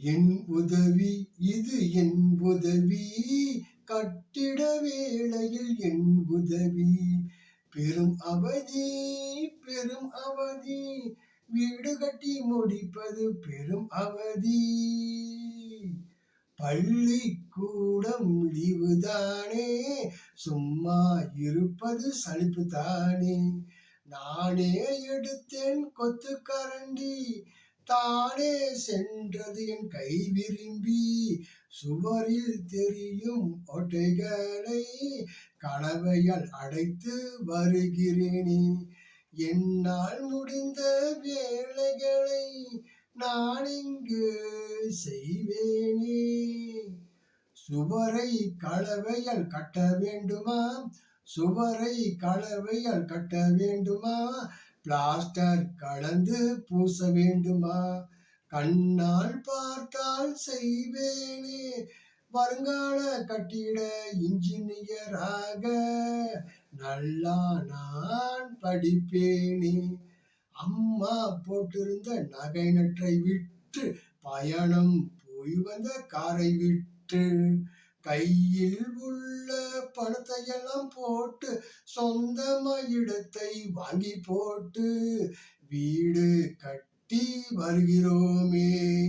என் உதவி இது என் உதவி கட்டிட வேளையில் என் உதவி. பெரும் அவதி பெரும் அவதி வீடு கட்டி முடிப்பது பெரும் அவதி. பள்ளிக்கூடம் லீவு தானே சும்மா இருப்பது சலிப்பு தானே நானே எடுத்தேன் கொத்து கரண்டி தானே சென்றது என் கை விரும்பி. சுவரில் தெரியும் ஒட்டைகளை கலவையால் அடைத்து வருகிறேனே. என்னால் முடிந்த வேலைகளை நான் இங்கு செய்வேனே. சுவரை கலவையால் கட்ட வேண்டுமா? சுவரை கலவையால் கட்ட வேண்டுமா? பிளாஸ்டர் கலந்து பூச வேண்டுமா? கண்ணால் பார்த்தால் செய்வேனே. வருங்கால கட்டிட இன்ஜினியராக நல்லா நான் படிப்பேனே. அம்மா போட்டிருந்த நகை நற்றை விட்டு பயணம் போய் வந்த காரை விட்டு கையில் உள்ள பணத்தையெல்லாம் போட்டு சொந்தமா இடத்தை வாங்கி போட்டு வீடு கட்டி வருகிறோமே.